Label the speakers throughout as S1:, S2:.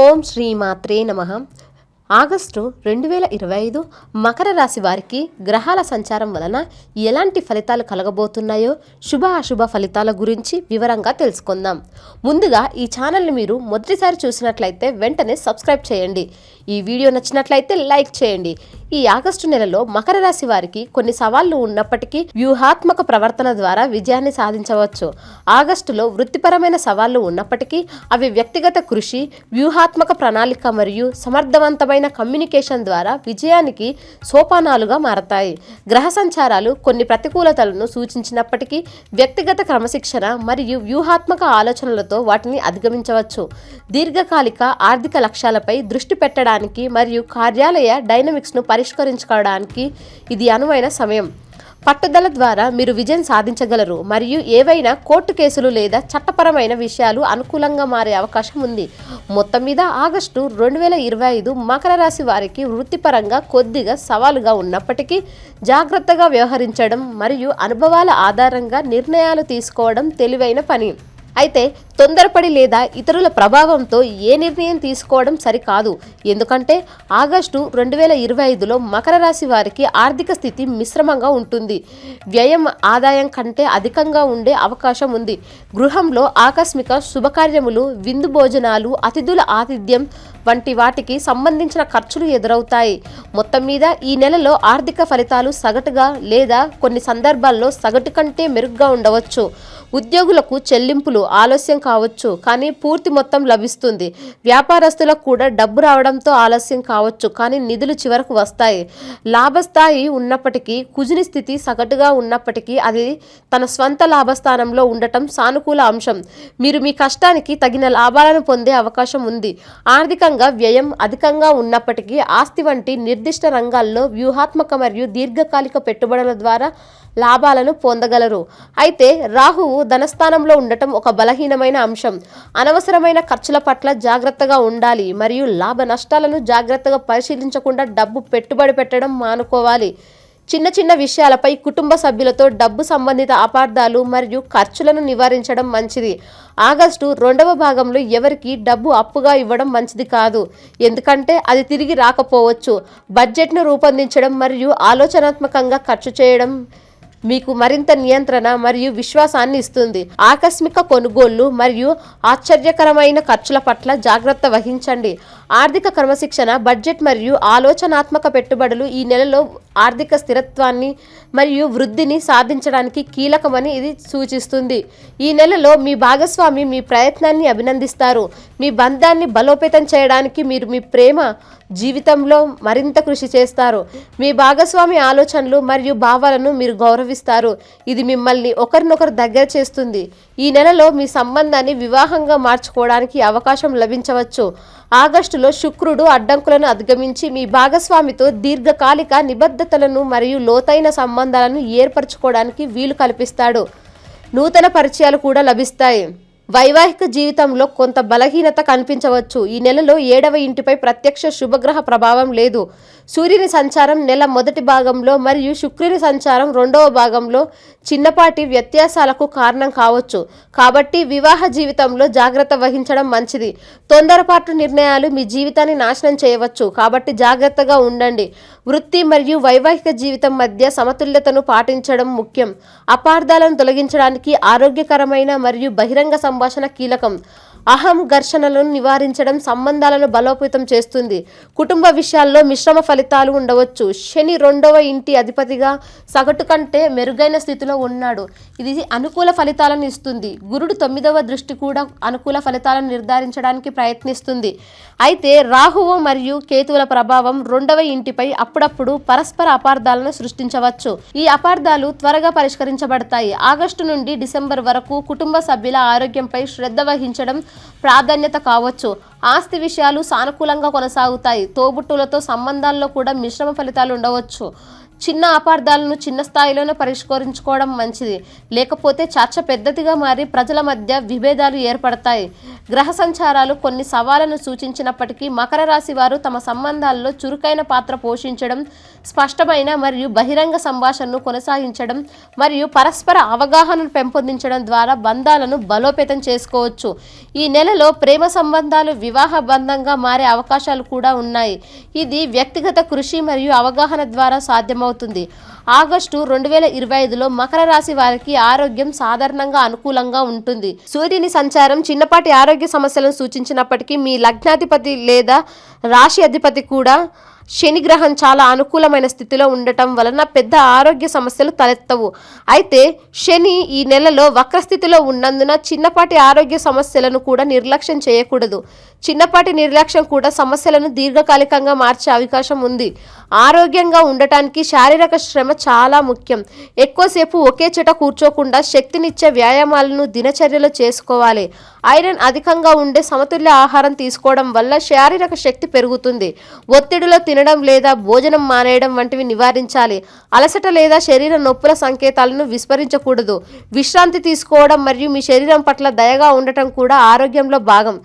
S1: ఓం శ్రీ మాత్రే నమ. ఆగస్టు రెండు వేల ఇరవై ఐదు మకర రాశి వారికి గ్రహాల సంచారం వలన ఎలాంటి ఫలితాలు కలగబోతున్నాయో శుభ అశుభ ఫలితాల గురించి వివరంగా తెలుసుకుందాం. ముందుగా ఈ ఛానల్ని మీరు మొదటిసారి చూసినట్లయితే వెంటనే సబ్స్క్రైబ్ చేయండి. ఈ వీడియో నచ్చినట్లయితే లైక్ చేయండి. ఈ ఆగస్టు నెలలో మకర రాశి వారికి కొన్ని సవాళ్ళు ఉన్నప్పటికీ వ్యూహాత్మక ప్రవర్తన ద్వారా విజయాన్ని సాధించవచ్చు. ఆగస్టులో వృత్తిపరమైన సవాళ్ళు ఉన్నప్పటికీ అవి వ్యక్తిగత కృషి వ్యూహాత్మక ప్రణాళిక మరియు సమర్థవంతమైన కమ్యూనికేషన్ ద్వారా విజయానికి సోపానాలుగా మారతాయి. గ్రహ సంచారాలు కొన్ని ప్రతికూలతలను సూచించినప్పటికీ వ్యక్తిగత క్రమశిక్షణ మరియు వ్యూహాత్మక ఆలోచనలతో వాటిని అధిగమించవచ్చు. దీర్ఘకాలిక ఆర్థిక లక్ష్యాలపై దృష్టి పెట్టడానికి మరియు కార్యాలయ డైనమిక్స్ను పరిష్కరించుకోవడానికి ఇది అనువైన సమయం. పట్టుదల ద్వారా మీరు విజయం సాధించగలరు మరియు ఏవైనా కోర్టు కేసులు లేదా చట్టపరమైన విషయాలు అనుకూలంగా మారే అవకాశం ఉంది. మొత్తం మీద ఆగస్టు రెండు వేల ఇరవై ఐదు మకర రాశి వారికి వృత్తిపరంగా కొద్దిగా సవాలుగా ఉన్నప్పటికీ జాగ్రత్తగా వ్యవహరించడం మరియు అనుభవాల ఆధారంగా నిర్ణయాలు తీసుకోవడం తెలివైన పని. అయితే తొందరపడి లేదా ఇతరుల ప్రభావంతో ఏ నిర్ణయం తీసుకోవడం సరికాదు. ఎందుకంటే ఆగస్టు రెండు వేల ఇరవై ఐదులో మకర రాశి వారికి ఆర్థిక స్థితి మిశ్రమంగా ఉంటుంది. వ్యయం ఆదాయం కంటే అధికంగా ఉండే అవకాశం ఉంది. గృహంలో ఆకస్మిక శుభకార్యములు విందు భోజనాలు అతిథుల ఆతిథ్యం వంటి వాటికి సంబంధించిన ఖర్చులు ఎదురవుతాయి. మొత్తం మీద ఈ నెలలో ఆర్థిక ఫలితాలు సగటుగా లేదా కొన్ని సందర్భాల్లో సగటు కంటే మెరుగ్గా ఉండవచ్చు. ఉద్యోగులకు చెల్లింపులు ఆలస్యం కావచ్చు కానీ పూర్తి మొత్తం లభిస్తుంది. వ్యాపారస్తులకు కూడా డబ్బు రావడంతో ఆలస్యం కావచ్చు కానీ నిధులు చివరకు వస్తాయి. లాభస్థాయి ఉన్నప్పటికీ కుజుని స్థితి సగటుగా ఉన్నప్పటికీ అది తన స్వంత లాభస్థానంలో ఉండటం సానుకూల అంశం. మీరు మీ కష్టానికి తగిన లాభాలను పొందే అవకాశం ఉంది. ఆర్థికంగా వ్యయం అధికంగా ఉన్నప్పటికీ ఆస్తి వంటి నిర్దిష్ట రంగాల్లో వ్యూహాత్మక మరియు దీర్ఘకాలిక పెట్టుబడుల ద్వారా లాభాలను పొందగలరు. అయితే రాహువు ధనస్థానంలో ఉండటం ఒక బలహీనమైన అంశం. అనవసరమైన ఖర్చుల పట్ల జాగ్రత్తగా ఉండాలి మరియు లాభ నష్టాలను జాగ్రత్తగా పరిశీలించకుండా డబ్బు పెట్టుబడి పెట్టడం మానుకోవాలి. చిన్న చిన్న విషయాలపై కుటుంబ సభ్యులతో డబ్బు సంబంధిత అపార్థాలు మరియు ఖర్చులను నివారించడం మంచిది. ఆగస్టు రెండవ భాగంలో ఎవరికి డబ్బు అప్పుగా ఇవ్వడం మంచిది కాదు. ఎందుకంటే అది తిరిగి రాకపోవచ్చు. బడ్జెట్ను రూపొందించడం మరియు ఆలోచనాత్మకంగా ఖర్చు చేయడం మీకు మరింత నియంత్రణ మరియు విశ్వాసాన్ని ఇస్తుంది. ఆకస్మిక కొనుగోళ్ళు మరియు ఆశ్చర్యకరమైన ఖర్చుల పట్ల జాగ్రత్త వహించండి. ఆర్థిక క్రమశిక్షణ బడ్జెట్ మరియు ఆలోచనాత్మక పెట్టుబడులు ఈ నెలలో ఆర్థిక స్థిరత్వాన్ని మరియు వృద్ధిని సాధించడానికి కీలకమని ఇది సూచిస్తుంది. ఈ నెలలో మీ భాగస్వామి మీ ప్రయత్నాన్ని అభినందిస్తారు. మీ బంధాన్ని బలోపేతం చేయడానికి మీరు మీ ప్రేమ జీవితంలో మరింత కృషి చేస్తారు. మీ భాగస్వామి ఆలోచనలు మరియు భావాలను మీరు గౌరవిస్తారు. ఇది మిమ్మల్ని ఒకరినొకరు దగ్గర చేస్తుంది. ఈ నెలలో మీ సంబంధాన్ని వివాహంగా మార్చుకోవడానికి అవకాశం లభించవచ్చు. ఆగస్టులో శుక్రుడు అడ్డంకులను అధిగమించి మీ భాగస్వామితో దీర్ఘకాలిక నిబద్ధ నిబద్ధతలను మరియు లోతైన సంబంధాలను ఏర్పరచుకోవడానికి వీలు కల్పిస్తాడు. నూతన పరిచయాలు కూడా లభిస్తాయి. వైవాహిక జీవితంలో కొంత బలహీనత కనిపించవచ్చు. ఈ నెలలో ఏడవ ఇంటిపై ప్రత్యక్ష శుభగ్రహ ప్రభావం లేదు. సూర్యుని సంచారం నెల మొదటి భాగంలో మరియు శుక్రుని సంచారం రెండవ భాగంలో చిన్నపాటి వ్యత్యాసాలకు కారణం కావచ్చు. కాబట్టి వివాహ జీవితంలో జాగ్రత్త వహించడం మంచిది. తొందరపాటు నిర్ణయాలు మీ జీవితాన్ని నాశనం చేయవచ్చు. కాబట్టి జాగ్రత్తగా ఉండండి. వృత్తి మరియు వైవాహిక జీవితం మధ్య సమతుల్యతను పాటించడం ముఖ్యం. అపార్థాలను తొలగించడానికి ఆరోగ్యకరమైన మరియు బహిరంగ సంభాషణ కీలకం. అహం ఘర్షణలను నివారించడం సంబంధాలను బలోపేతం చేస్తుంది. కుటుంబ విషయాల్లో మిశ్రమ ఫలితాలు ఉండవచ్చు. శని రెండవ ఇంటి అధిపతిగా సగటు కంటే మెరుగైన స్థితిలో ఉన్నాడు. ఇది అనుకూల ఫలితాలను ఇస్తుంది. గురుడు తొమ్మిదవ దృష్టి కూడా అనుకూల ఫలితాలను నిర్ధారించడానికి ప్రయత్నిస్తుంది. అయితే రాహువు మరియు కేతువుల ప్రభావం రెండవ ఇంటిపై అప్పుడప్పుడు పరస్పర అపార్థాలను సృష్టించవచ్చు. ఈ అపార్థాలు త్వరగా పరిష్కరించబడతాయి. ఆగస్టు నుండి డిసెంబర్ వరకు కుటుంబ సభ్యుల ఆరోగ్యంపై శ్రద్ధ వహించడం ప్రాధాన్యత కావచ్చు. ఆస్తి విషయాలు సానుకూలంగా కొనసాగుతాయి. తోబుట్టులతో సంబంధాల్లో కూడా మిశ్రమ ఫలితాలు ఉండవచ్చు. చిన్న అపార్థాలను చిన్న స్థాయిలోనే పరిష్కరించుకోవడం మంచిది. లేకపోతే చర్చ పెద్దదిగా మారి ప్రజల మధ్య విభేదాలు ఏర్పడతాయి. గ్రహ సంచారాలు కొన్ని సవాళ్ళను సూచించినప్పటికీ మకర రాశి వారు తమ సంబంధాల్లో చురుకైన పాత్ర పోషించడం స్పష్టమైన మరియు బహిరంగ సంభాషణను కొనసాగించడం మరియు పరస్పర అవగాహనను పెంపొందించడం ద్వారా బంధాలను బలోపేతం చేసుకోవచ్చు. ఈ నెలలో ప్రేమ సంబంధాలు వివాహ బంధంగా మారే అవకాశాలు కూడా ఉన్నాయి. ఇది వ్యక్తిగత కృషి మరియు అవగాహన ద్వారా సాధ్యమవుతుంది ఆగస్టు రెండు వేల ఇరవై ఐదులో మకర రాశి వారికి ఆరోగ్యం సాధారణంగా అనుకూలంగా ఉంటుంది. సూర్యుని సంచారం చిన్నపాటి ఆరోగ్య సమస్యలను సూచించినప్పటికీ మీ లగ్నాధిపతి లేదా రాశి అధిపతి కూడా శనిగ్రహం చాలా అనుకూలమైన స్థితిలో ఉండటం వలన పెద్ద ఆరోగ్య సమస్యలు తలెత్తవు. అయితే శని ఈ నెలలో వక్రస్థితిలో ఉన్నందున చిన్నపాటి ఆరోగ్య సమస్యలను కూడా నిర్లక్ష్యం చేయకూడదు. చిన్నపాటి నిర్లక్ష్యం కూడా సమస్యలను దీర్ఘకాలికంగా మార్చే అవకాశం ఉంది. ఆరోగ్యంగా ఉండటానికి శారీరక శ్రమ చాలా ముఖ్యం. ఎక్కువసేపు ఒకే చోట కూర్చోకుండా శక్తినిచ్చే వ్యాయామాలను దినచర్యలో చేసుకోవాలి. ఐరన్ అధికంగా ఉండే సమతుల్య ఆహారం తీసుకోవడం వల్ల శారీరక శక్తి పెరుగుతుంది. ఒత్తిడిలో తినడం లేదా భోజనం మానేయడం వంటివి నివారించాలి. అలసట లేదా శరీర నొప్పుల సంకేతాలను విస్మరించకూడదు. విశ్రాంతి తీసుకోవడం మరియు మీ శరీరం పట్ల దయగా ఉండటం కూడా ఆరోగ్యంలో భాగం.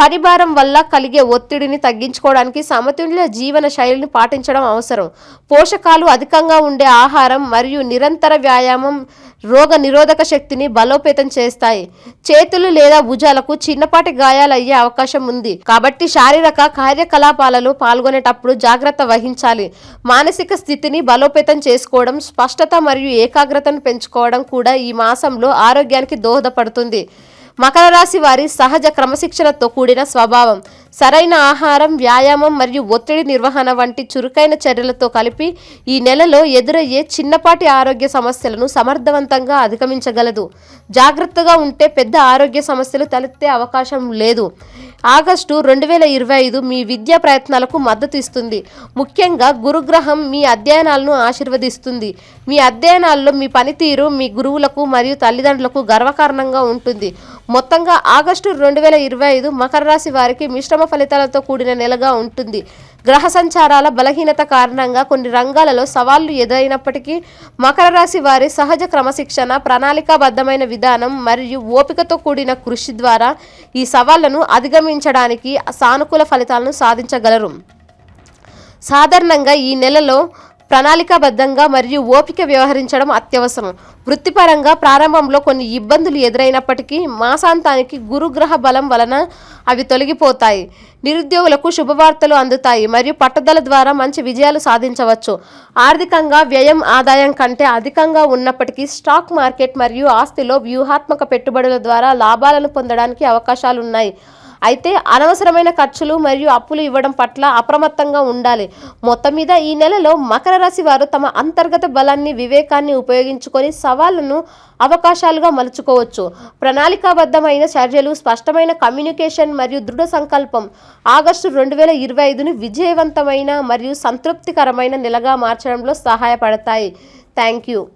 S1: పరిభారం వల్ల కలిగే ఒత్తిడిని తగ్గించుకోవడానికి సమతుల్య జీవన శైలిని పాటించడం అవసరం. పోషకాలు అధికంగా ఉండే ఆహారం మరియు నిరంతర వ్యాయామం రోగ నిరోధక శక్తిని బలోపేతం చేస్తాయి. చేతులు లేదా భుజాలకు చిన్నపాటి గాయాలయ్యే అవకాశం ఉంది. కాబట్టి శారీరక కార్యకలాపాలలో పాల్గొనేటప్పుడు జాగ్రత్త వహించాలి. మానసిక స్థితిని బలోపేతం చేసుకోవడం స్పష్టత మరియు ఏకాగ్రతను పెంచుకోవడం కూడా ఈ మాసంలో ఆరోగ్యానికి దోహదపడుతుంది. మకర రాశి వారి సహజ క్రమశిక్షణతో కూడిన స్వభావం. సరైన ఆహారం వ్యాయామం మరియు ఒత్తిడి నిర్వహణ వంటి చురుకైన చర్యలతో కలిపి ఈ నెలలో ఎదురయ్యే చిన్నపాటి ఆరోగ్య సమస్యలను సమర్థవంతంగా అధిగమించగలదు. జాగ్రత్తగా ఉంటే పెద్ద ఆరోగ్య సమస్యలు తలెత్తే అవకాశం లేదు. ఆగస్టు రెండు వేల ఇరవై ఐదు మీ విద్యా ప్రయత్నాలకు మద్దతు ఇస్తుంది. ముఖ్యంగా గురుగ్రహం మీ అధ్యయనాలను ఆశీర్వదిస్తుంది. మీ అధ్యయనాల్లో మీ పనితీరు మీ గురువులకు మరియు తల్లిదండ్రులకు గర్వకారణంగా ఉంటుంది. మొత్తంగా ఆగస్టు రెండు వేల ఇరవై ఐదు మకర రాశి వారికి మిశ్రమ ఫలితాలతో కూడిన నెలగా ఉంటుంది. గ్రహ సంచారాల బలహీనత కారణంగా కొన్ని రంగాలలో సవాళ్ళు ఎదురైనప్పటికీ మకర రాశి వారి సహజ క్రమశిక్షణ ప్రణాళికాబద్ధమైన విధానం మరియు ఓపికతో కూడిన కృషి ద్వారా ఈ సవాళ్ళను అధిగమించడానికి సానుకూల ఫలితాలను సాధించగలరు. సాధారణంగా ఈ నెలలో ప్రణాళికాబద్ధంగా మరియు ఓపిక వ్యవహరించడం అత్యవసరం. వృత్తిపరంగా ప్రారంభంలో కొన్ని ఇబ్బందులు ఎదురైనప్పటికీ మాసాంతానికి గురుగ్రహ బలం వలన అవి తొలగిపోతాయి. నిరుద్యోగులకు శుభవార్తలు అందుతాయి మరియు పట్టుదల ద్వారా మంచి విజయాలు సాధించవచ్చు. ఆర్థికంగా వ్యయం ఆదాయం కంటే అధికంగా ఉన్నప్పటికీ స్టాక్ మార్కెట్ మరియు ఆస్తిలో వ్యూహాత్మక పెట్టుబడుల ద్వారా లాభాలను పొందడానికి అవకాశాలు ఉన్నాయి అయితే అనవసరమైన ఖర్చులు మరియు అప్పులు ఇవ్వడం పట్ల అప్రమత్తంగా ఉండాలి. మొత్తం మీద ఈ నెలలో మకర రాశి వారు తమ అంతర్గత బలాన్ని వివేకాన్ని ఉపయోగించుకొని సవాళ్ళను అవకాశాలుగా మలుచుకోవచ్చు. ప్రణాళికాబద్ధమైన చర్యలు స్పష్టమైన కమ్యూనికేషన్ మరియు దృఢ సంకల్పం ఆగస్టు రెండు వేల ఇరవై ఐదును విజయవంతమైన మరియు సంతృప్తికరమైన నెలగా మార్చడంలో సహాయపడతాయి. Thank you.